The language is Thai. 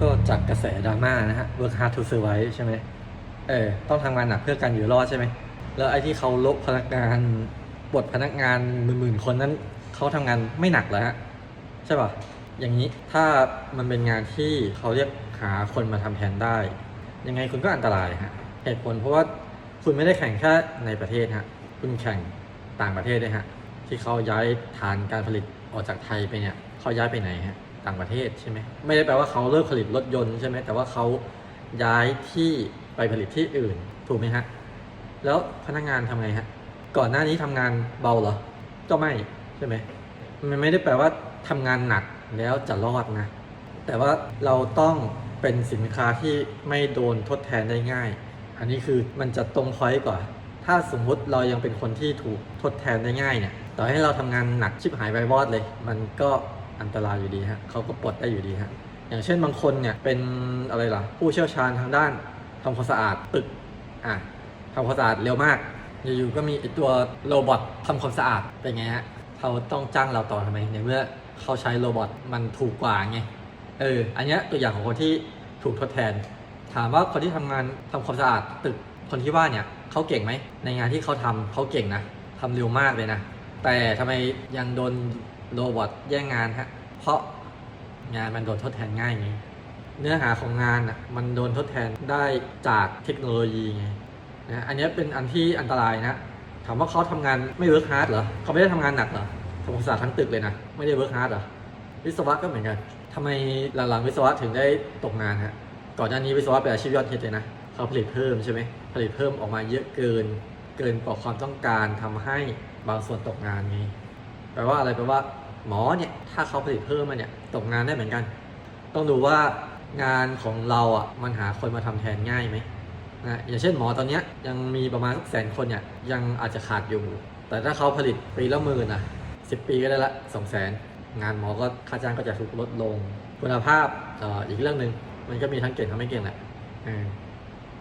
ก็จากกระแสดราม่านะฮะ work hard to survive ใช่ไหมเออ ต้องทำงานหนักเพื่อการอยู่รอดใช่ไหม แล้วไอ้ที่เขาลบพนักงานบทพนักงานหมื่นๆคนนั้นเขาทำงานไม่หนักเหรอฮะ ใช่ป่ะ อย่างนี้ถ้ามันเป็นงานที่เขาเรียกหาคนมาทำแทนได้ ยังไงคุณก็อันตรายฮะ เหตุผลเพราะว่าคุณไม่ได้แข่งแค่ในประเทศฮะ คุณแข่งต่างประเทศด้วยฮะ ที่เขาย้ายฐานการผลิตออกจากไทยไปเนี่ย เขาย้ายไปไหนฮะ ต่างประเทศใช่ไหมไม่ได้แปลว่าเขาเลิกผลิตรถยนต์ใช่ไหมแต่ว่าเขาย้ายที่ไปผลิตที่อื่นถูกไหมฮะแล้วพนักงานทำไงฮะก่อนหน้านี้ทำงานเบาเหรอก็ไม่ใช่ไหมมันไม่ได้แปลว่าทำงานหนักแล้วจะรอดนะ แต่ว่าเราต้องเป็นสินค้าที่ไม่โดนทดแทนได้ง่าย อันนี้คือมันจะตรงพอยต์กว่า ถ้าสมมุติเรายังเป็นคนที่ถูกทดแทนได้ง่ายเนี่ย ต่อให้เราทำงานหนักชิบหายไปวอดเลย มันก็ อันตรายอยู่ดีฮะเขาก็ปลดได้อยู่ดีฮะอย่างเช่นบางคนเนี่ยเป็นอะไรล่ะ ผู้เชี่ยวชาญทางด้านทำความสะอาดตึกอะทำความสะอาดเร็วมาก อยู่ๆก็มีไอตัวโรบอททำความสะอาดเป็นไงฮะเขาต้องจ้างเราต่อทำไมในเมื่อเขาใช้โรบอทมันถูกกว่าไงเอออันนี้ตัวอย่างของคนที่ถูกทดแทน ถามว่าคนที่ทำงานทำความสะอาดตึกคนที่ว่าเนี่ยเขาเก่งไหมในงานที่เขาทำเขาเก่งนะทำเร็วมากเลยนะ แต่ทำไมยังโดน โรบอทแย่งงานฮะ เพราะงานมันโดนทดแทนง่ายไง เนื้อหาของงานอะมันโดนทดแทนได้จากเทคโนโลยีไงนะอันนี้เป็นอันที่อันตรายนะ ถามว่าเขาทำงานไม่เวิร์กฮาร์ดเหรอเขาไม่ได้ทำงานหนักเหรอทำความสะอาดทั้งตึกเลยนะ ไม่ได้เวิร์กฮาร์ดเหรอวิศวะก็เหมือนกันทำไมหลังๆวิศวะถึงได้ตกงานฮะก่อนหน้านี้วิศวะเป็นอาชีพยอดฮิตเลยนะเขาผลิตเพิ่มใช่ไหมผลิตเพิ่มออกมาเยอะเกิน เกินกว่าความต้องการทำให้บางส่วนตกงานไง แปลว่าอะไรแปลว่าหมอเนี่ยถ้าเขาผลิตเพิ่มมาเนี่ยตกงานได้เหมือนกัน ต้องดูว่างานของเราอะมันหาคนมาทำแทนง่ายไหมนะอย่างเช่นหมอตอนนี้ยังมีประมาณสักแสนคนเนี่ยยังอาจจะขาดอยู่ แต่ถ้าเขาผลิตปีละหมื่นอะสิบปีก็ได้ละสองแสนงานหมอก็ค่าจ้างก็จะถูกลดลง คุณภาพอ,อ,อีกเรื่องหนึ่งมันก็มีทั้งเก่งทั้งไม่เก่งแหละ